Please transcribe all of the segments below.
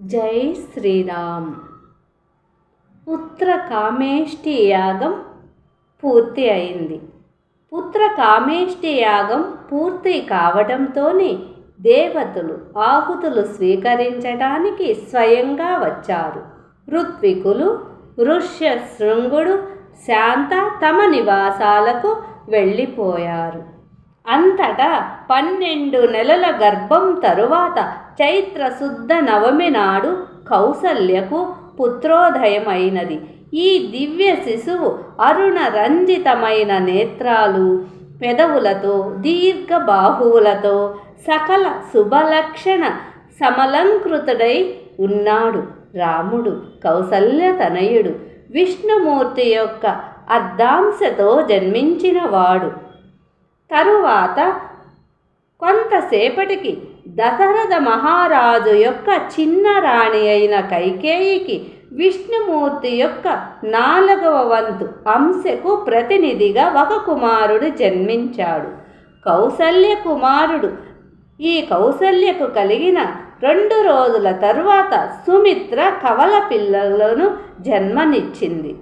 జై శ్రీరామ్. పుత్ర కామేష్టి యాగం పూర్తి అయింది పుత్ర కామేష్టి యాగం పూర్తి కావడంతోనే దేవతలు ఆహుతులు స్వీకరించడానికి స్వయంగా వచ్చారు. ఋత్వికులు ఋష్య శృంగుడు శాంత తమ నివాసాలకు వెళ్ళిపోయారు. అంతటా పన్నెండు నెలల గర్భం తరువాత చైత్ర శుద్ధ నవమి నాడు కౌసల్యకు పుత్రోదయమైనది. ఈ దివ్య శిశువు అరుణ రంజితమైన నేత్రాలు పెదవులతో దీర్ఘ బాహువులతో సకల శుభలక్షణ సమలంకృతుడై ఉన్నాడు. రాముడు కౌసల్య తనయుడు విష్ణుమూర్తి యొక్క అర్ధాంశతో జన్మించినవాడు. తరువాత కొంతసేపటికి దశరథ మహారాజు యొక్క చిన్న రాణి అయిన కైకేయికి విష్ణుమూర్తి యొక్క నాలుగవ వంతు అంశకు ప్రతినిధిగా ఒక కుమారుడు జన్మించాడు. కౌసల్య కుమారుడు. ఈ కౌసల్యకు కలిగిన రెండు రోజుల తరువాత సుమిత్ర కవల పిల్లలను జన్మనిచ్చింది.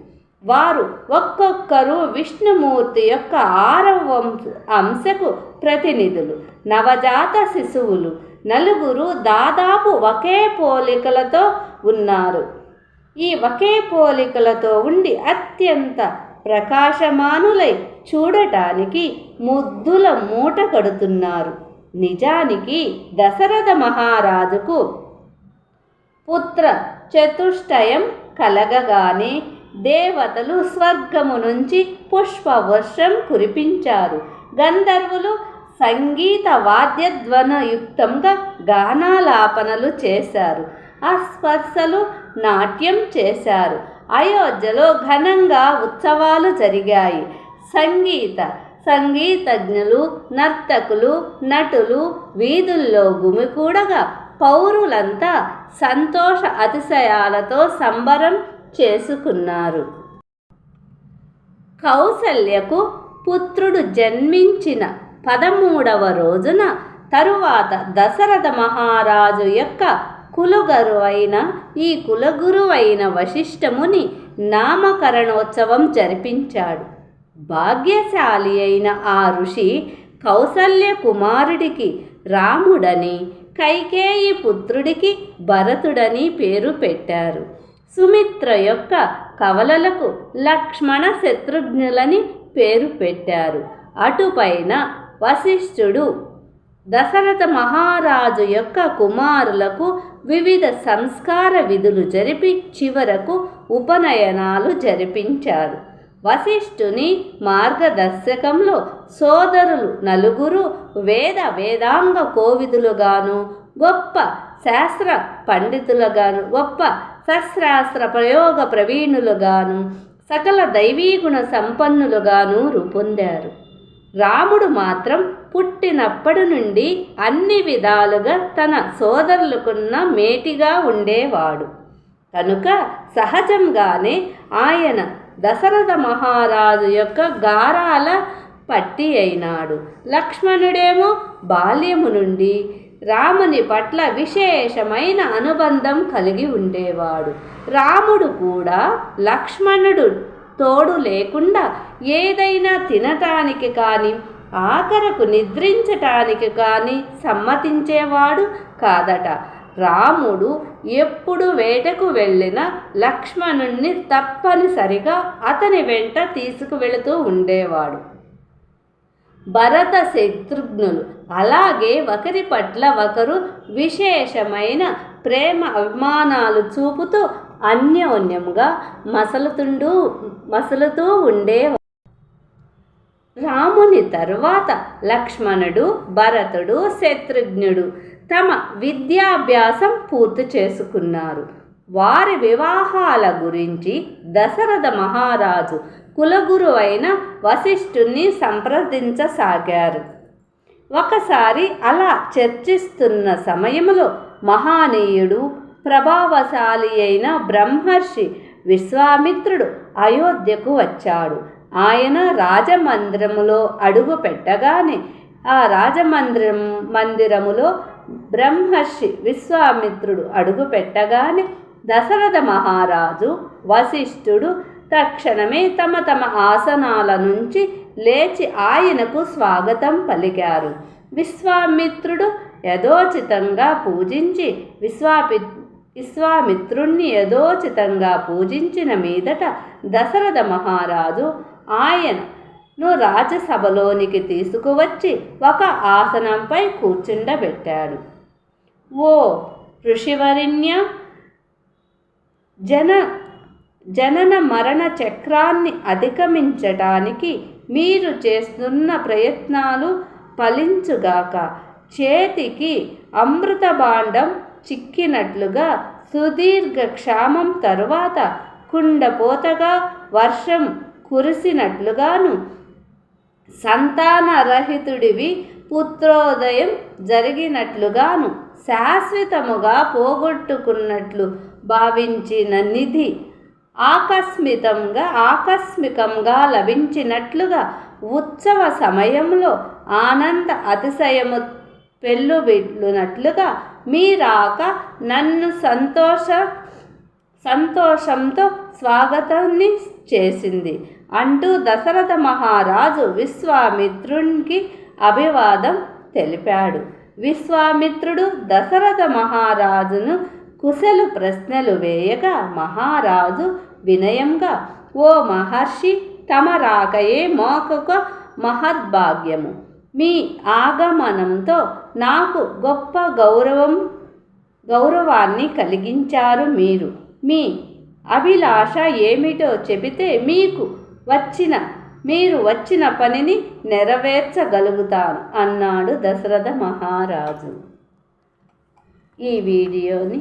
వారు ఒక్కొక్కరు విష్ణుమూర్తి యొక్క ఆరవ అంశకు ప్రతినిధులు. నవజాత శిశువులు నలుగురు దాదాపు ఒకే పోలికలతో ఉన్నారు. ఈ ఒకే పోలికలతో ఉండి అత్యంత ప్రకాశమానులై చూడటానికి ముద్దుల మూట కడుతున్నారు. నిజానికి దశరథ మహారాజుకు పుత్ర చతుష్టయం కలగగానే దేవతలు స్వర్గము నుంచి పుష్పవర్షం కురిపించారు. గంధర్వులు సంగీత వాద్యధ్వనయుక్తంగా గానాలాపనలు చేశారు. అస్పర్శలు నాట్యం చేశారు. అయోధ్యలో ఘనంగా ఉత్సవాలు జరిగాయి. సంగీత సంగీతజ్ఞులు నర్తకులు నటులు వీధుల్లో గుమికూడగా పౌరులంతా సంతోష అతిశయాలతో సంబరం చేసుకున్నారు. కౌసల్యకు పుత్రుడు జన్మించిన పదమూడవ రోజున తరువాత దశరథ మహారాజు యొక్క కులగురువైన ఈ కులగురువైన వశిష్ఠముని నామకరణోత్సవం జరిపించాడు. భాగ్యశాలి అయిన ఆ ఋషి కౌసల్య కుమారుడికి రాముడని కైకేయి పుత్రుడికి భరతుడని పేరు పెట్టారు. సుమిత్ర యొక్క కవలలకు లక్ష్మణ శత్రుఘ్నులని పేరు పెట్టారు. అటుపైన వశిష్ఠుడు దశరథ మహారాజు యొక్క కుమారులకు వివిధ సంస్కార విధులు జరిపి చివరకు ఉపనయనాలు జరిపించారు. వశిష్ఠుని మార్గదర్శకంలో సోదరులు నలుగురు వేద వేదాంగ కోవిదులుగాను గొప్ప శాస్త్ర పండితులుగాను గొప్ప సస్రాస్త్ర ప్రయోగ ప్రవీణులుగాను సకల దైవీగుణ సంపన్నులుగాను రూపొందారు. రాముడు మాత్రం పుట్టినప్పటి నుండి అన్ని విధాలుగా తన సోదరులకున్న మేటిగా ఉండేవాడు. కనుక సహజంగానే ఆయన దశరథ మహారాజు యొక్క గారాల పట్టి అయినాడు. లక్ష్మణుడేమో బాల్యము నుండి రాముని పట్ల విశేషమైన అనుబంధం కలిగి ఉండేవాడు. రాముడు కూడా లక్ష్మణుడు తోడు లేకుండా ఏదైనా తినటానికి కానీ ఆఖరకు నిద్రించటానికి కానీ సమ్మతించేవాడు కాదట. రాముడు ఎప్పుడు వేటకు వెళ్ళిన లక్ష్మణుణ్ణి తప్పనిసరిగా అతని వెంట తీసుకువెళుతూ ఉండేవాడు. భరత శత్రుఘ్నులు. అలాగే ఒకరి పట్ల ఒకరు విశేషమైన ప్రేమ అభిమానాలు చూపుతూ అన్యోన్యంగా మసలుతుండు మసలుతూ ఉండేవారు రాముని తరువాత లక్ష్మణుడు భరతుడు శత్రుఘ్నుడు తమ విద్యాభ్యాసం పూర్తి చేసుకున్నారు. వారి వివాహాల గురించి దశరథ మహారాజు కులగురు అయిన వశిష్ఠుని సంప్రదించసాగారు. ఒకసారి అలా చర్చిస్తున్న సమయంలో మహానీయుడు ప్రభావశాలి అయిన బ్రహ్మర్షి విశ్వామిత్రుడు అయోధ్యకు వచ్చాడు. ఆయన రాజమందిరములో అడుగు పెట్టగానే ఆ రాజమందిరం మందిరములో బ్రహ్మర్షి విశ్వామిత్రుడు అడుగు పెట్టగానే దశరథ మహారాజు వశిష్ఠుడు తక్షణమే తమ తమ ఆసనాల నుంచి లేచి ఆయనకు స్వాగతం పలికారు. విశ్వామిత్రుడు యథోచితంగా పూజించి విశ్వాపి విశ్వామిత్రుణ్ణి యథోచితంగా పూజించిన మీదట దశరథ మహారాజు ఆయనను రాజసభలోనికి తీసుకువచ్చి ఒక ఆసనంపై కూర్చుండబెట్టాడు. ఓ ఋషివరిణ్య జన జనన మరణ చక్రాన్ని అధిగమించటానికి మీరు చేస్తున్న ప్రయత్నాలు ఫలించుగాక చేతికి అమృతభాండం చిక్కినట్లుగా సుదీర్ఘ క్షామం తరువాత కుండపోతగా వర్షం కురిసినట్లుగాను సంతానరహితుడివి పుత్రోదయం జరిగినట్లుగాను శాశ్వతముగా పోగొట్టుకున్నట్లు భావించిన నిధి ఆకస్మితంగా ఆకస్మికంగా లభించినట్లుగా ఉత్సవ సమయంలో ఆనంద అతిశయము పెళ్ళుబిడ్లునట్లుగా మీరాక నన్ను సంతోష సంతోషంతో స్వాగతాన్ని చేసింది. అంటూ దశరథ మహారాజు విశ్వామిత్రునికి అభివాదం తెలిపాడు. విశ్వామిత్రుడు దశరథ మహారాజును కుశలు ప్రశ్నలు వేయగా మహారాజు వినయంగా ఓ మహర్షి తమ రాకయే మాకొక మహద్భాగ్యము. మీ ఆగమనంతో నాకు గొప్ప గౌరవం గౌరవాన్ని కలిగించారు మీరు. మీ అభిలాష ఏమిటో చెబితే మీకు వచ్చిన మీరు వచ్చిన పనిని నెరవేర్చగలుగుతాను అన్నాడు దశరథ మహారాజు. ఈ వీడియోని